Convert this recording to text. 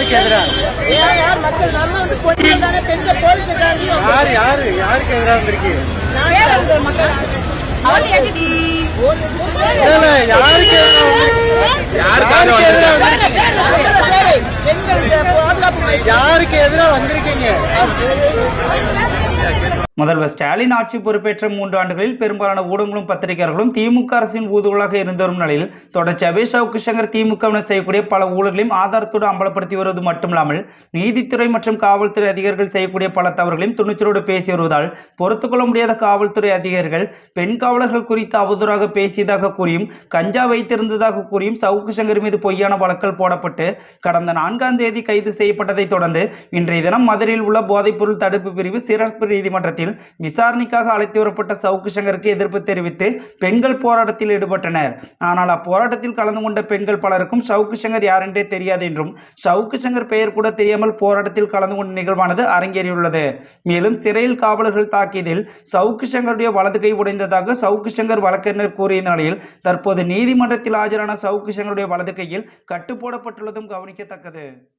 யாருக்கு எதிரா? யார் யார்? யாரு யாருக்கு எதிரா வந்திருக்கீங்க யாருக்கு யாருக்கு எதிரா வந்திருக்கீங்க? முதல்வர் ஸ்டாலின் ஆட்சி பொறுப்பேற்ற மூன்று ஆண்டுகளில் பெரும்பாலான ஊடகங்களும் பத்திரிகையாளர்களும் திமுக அரசின் ஊதுகளாக இருந்து வரும் நிலையில் தொடர்ச்சியாகவே சவுக்கு சங்கர் திமுகவினர் செய்யக்கூடிய பல ஊழல்களையும் ஆதாரத்தோடு அம்பலப்படுத்தி வருவது மட்டுமில்லாமல் நீதித்துறை மற்றும் காவல்துறை அதிகாரிகள் செய்யக்கூடிய பல தவறுகளையும் துணிச்சலோடு பேசி வருவதால் பொறுத்துக்கொள்ள முடியாத காவல்துறை அதிகாரிகள் பெண் காவலர்கள் குறித்து அவதூறாக பேசியதாக கூறியும் கஞ்சா வைத்திருந்ததாக கூறியும் சவுக்கு சங்கர் மீது பொய்யான வழக்கல் போடப்பட்டு கடந்த நான்காம் தேதி கைது செய்யப்பட்டதைத் தொடர்ந்து இன்றைய தினம் மதுரையில் உள்ள போதைப்பொருள் தடுப்பு பிரிவு சிறப்பு நீதிமன்றத்தில் நிலையில் விசாரணைக்காக அழைத்து வரப்பட்ட சவுக்கு சங்கருக்கு எதிர்ப்பு தெரிவித்து பெண்கள் போராட்டத்தில் ஈடுபட்டனர். ஆனால் அப்போராட்டத்தில் கலந்து கொண்ட பெண்கள் பலருக்கும் சவுக்கு சங்கர் யாரென்றே தெரியாது என்றும் சவுக்கு சங்கர் பெயர் கூட தெரியாமல் போராட்டத்தில் கலந்து கொண்ட நிகழ்வானது அரங்கேறியுள்ளது. மேலும் சிறையில் காவலர்கள் தாக்கியதில் சவுக்கு சங்கருடைய வலது கை உடைந்ததாக சவுக்கு சங்கர் வழக்கறிஞர் கூறிய நிலையில் தற்போது நீதிமன்றத்தில் ஆஜரான சவுக்கு சங்கருடைய வலது கையில் கட்டுப்போடப்பட்டுள்ளதும் கவனிக்கத்தக்கது.